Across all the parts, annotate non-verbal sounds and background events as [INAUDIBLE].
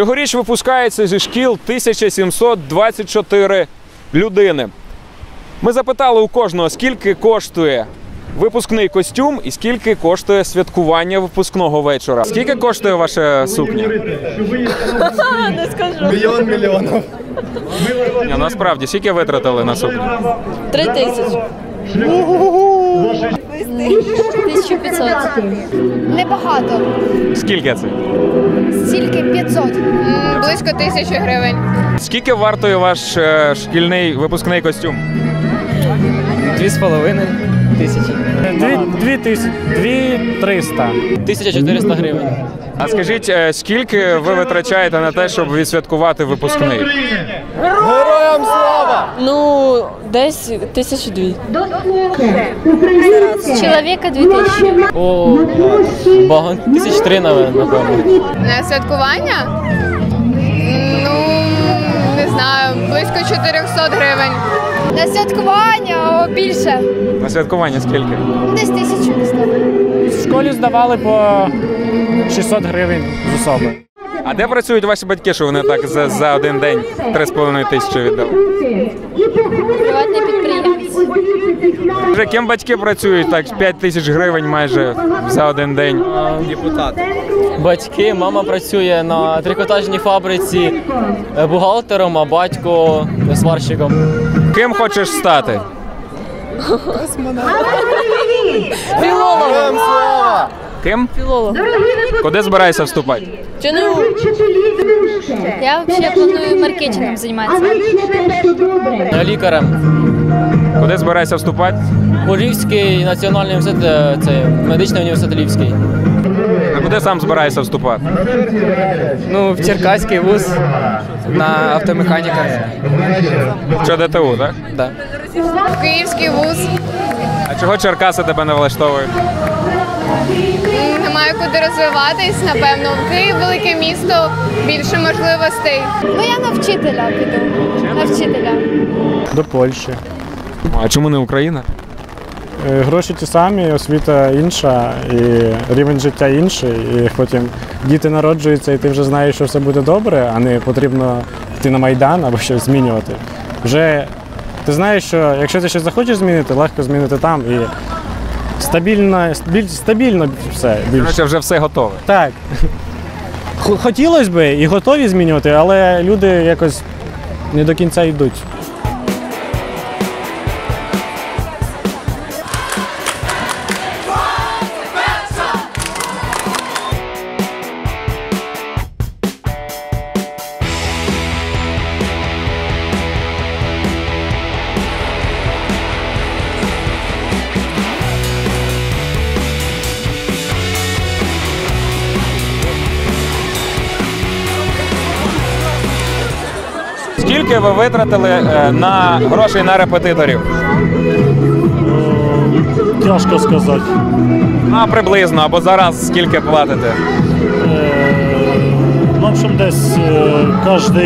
Цьогоріч випускається зі шкіл 1724 людини. Ми запитали у кожного, скільки коштує випускний костюм і скільки коштує святкування випускного вечора. Скільки коштує ваша сукня? [LAUGHS] Не скажу. Мільйон мільйонів. Ні, насправді, скільки витратили на сукню? Три тисячі. 1500. Небагато. Скільки це? Стільки 500. Близько тисячі гривень. Скільки вартує ваш е, шкільний випускний костюм? Дві з половиною тисячі. Дві, дві тисячі, дві триста. 1400 гривень. А скажіть, е, скільки ви витрачаєте на те, щоб відсвяткувати випускний? Героям слава! Ну, десь тисячі дві. Чоловіка 2000. О, багато. Тисяч три, напевно. На святкування? Ну, не знаю, близько 400 гривень. На святкування о, більше. На святкування скільки? Десь тисячу не знаю. В школі здавали по 600 гривень з особи. А де працюють ваші батьки, що вони так за, за один день 3,5 тисячі віддали? Приватний підприємець. Вже ким батьки працюють так 5 тисяч гривень майже за один день. Депутат. Батьки, мама працює на трикотажній фабриці е, бухгалтером, а батько сварщиком. Ким хочеш стати? Героям слава! Ким? Філолог. Куди збираєшся вступати? Чи не Я взагалі планую маркетингом займатися. Е, Лікарем. Куди збираєшся вступати? У Львівський національний університет, е, це медичний університет Львівський. А куди сам збираєшся вступати? Ну, в Черкаський вуз на автомеханіка. Що ДТУ, так? Да. Київський вуз. А чого Черкаси тебе не влаштовують? Немає куди розвиватись, напевно. Київ велике місто, більше можливостей. Ну я на вчителя піду. На вчителя. До Польщі. А чому не Україна? Е, Гроші ті самі, освіта інша, і рівень життя інший. І потім діти народжуються, і ти вже знаєш, що все буде добре, а не потрібно йти на майдан або щось змінювати. Вже ти знаєш, що якщо ти щось захочеш змінити, легко змінити там і стабільно, біль- стабільно все більше. Короче, вже все готове. Так. Хотілося б і готові змінювати, але люди якось не до кінця йдуть. Скільки ви витратили е, на грошей на репетиторів? Тяжко сказати. А приблизно, або зараз скільки платите? Ну, в общем, десь кожну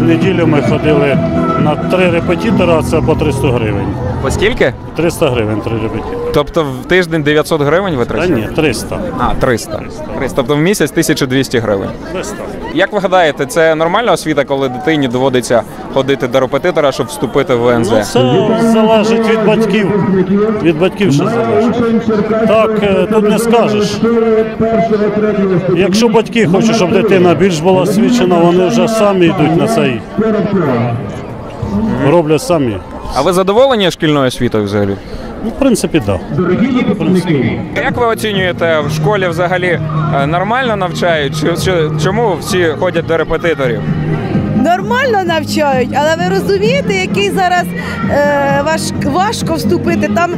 неділю ми ходили на три репетитора, це по 300 гривень. По скільки? 300 гривень три репетитора. Тобто в тиждень 900 гривень Та ні, 300. А, 300. 300. Тобто в місяць 1200 гривень. 300. Як ви гадаєте, це нормальна освіта, коли дитині доводиться ходити до репетитора, щоб вступити в ВНЗ? Ну, це залежить від батьків. Від батьків що залежить. Так, е, тут не скажеш. Якщо батьки хочуть, щоб дитина більш була освічена, вони вже самі йдуть на цей. Роблять самі. А ви задоволені шкільною освітою взагалі? Ну, в принципі, так. Да. Як ви оцінюєте в школі взагалі е, нормально навчають? Чому всі ходять до репетиторів? Нормально навчають, але ви розумієте, який зараз е, важ, важко вступити. Там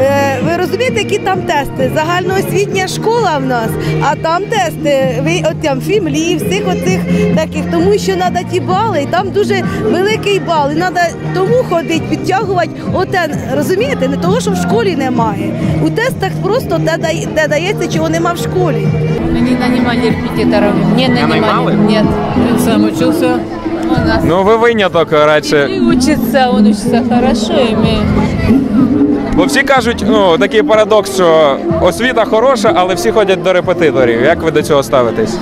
е, ви розумієте, які там тести? Загальноосвітня школа в нас, а там тести. Ви от там фімлі, всіх оцих таких, тому що треба ті бали, і там дуже великий бал. І треба тому ходити, підтягувати. Оте розумієте, не того, що в школі немає. У тестах просто те, дає- те дається, чого нема в школі. Мы не нанимали репетиторов. Не нанимали. Нет. Сам учился. У нас. Ну ви виняток радше. И учится, он учится хорошо, имеет. Бо всі кажуть, ну такий парадокс, що освіта хороша, але всі ходять до репетиторів. Як ви до цього ставитесь?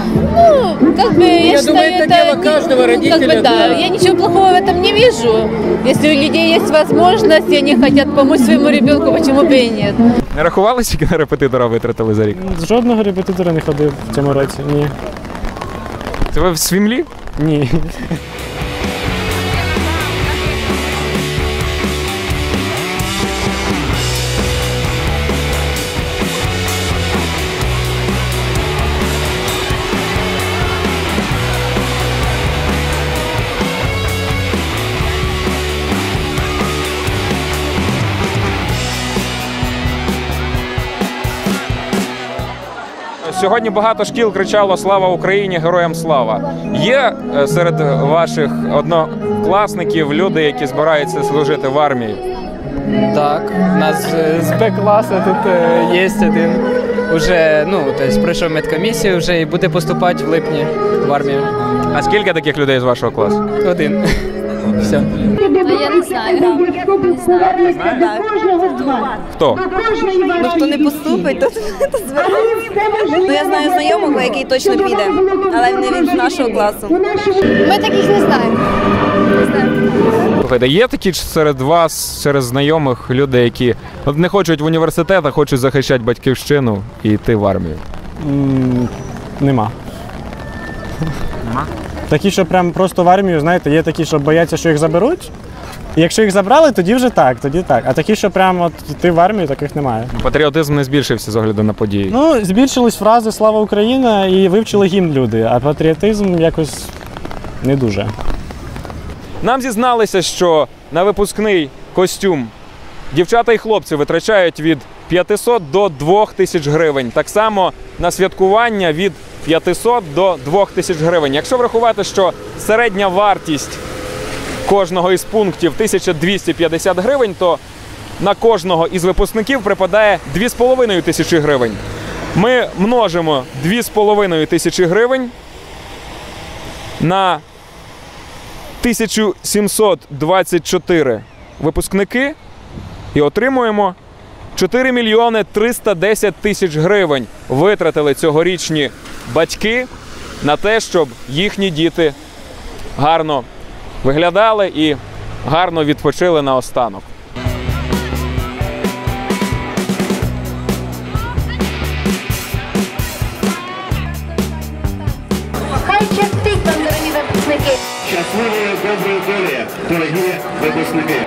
Как бы, я, Я считаю, думаю, это дело каждого ну, родителя, Как бы, да. да. Я ничего плохого в этом не вижу. Если у людей есть возможность, и они хотят помочь своему ребенку, почему бы и нет? Не рахували, скільки на репетитора витратили за рік? З Жодного репетитора не ходив в цьому році. Ні. Це ви в свімлі? Ні. Сьогодні багато шкіл кричало Слава Україні! Героям слава! Є е, серед ваших однокласників люди, які збираються служити в армії? Так, у нас е, з Б-класу тут е, є один. Уже, ну, тобто пройшов медкомісію вже і буде поступати в липні в армію. А скільки таких людей з вашого класу? Один. Все. Я не знаю. Не знаю. Хто? Ну, хто не поступить, то, [LAUGHS] то збирається. Ну, я знаю знайомого, який точно піде, але не він з нашого класу. Ми таких не знаємо. Слухайте, є такі ж серед вас, серед знайомих люди, які от не хочуть в університет, а хочуть захищати батьківщину і йти в армію. М, Нема. Такі, що прям просто в армію, знаєте, є такі, що бояться, що їх заберуть. Якщо їх забрали, тоді вже так, тоді так. А такі, що прям от ти в армію, таких немає. Патріотизм не збільшився з огляду на події. Ну, збільшились фрази Слава Україна і вивчили гімн люди, а патріотизм якось не дуже. Нам зізналися, що на випускний костюм дівчата і хлопці витрачають від 500 до 2000 гривень. Так само на святкування від 500 до 2000 гривень. Якщо врахувати, що середня вартість кожного із пунктів 1250 гривень, то на кожного із випускників припадає 2,5 тисячі гривень. Ми множимо 2,5 тисячі гривень на 1724 випускники і отримуємо 4 мільйони 310 тисяч гривень. Витратили цьогорічні батьки на те, щоб їхні діти гарно виглядали і гарно відпочили наостанок. Хай щастить вам, дорогі випускники. Щасливої доброї долі, дорогі випускники!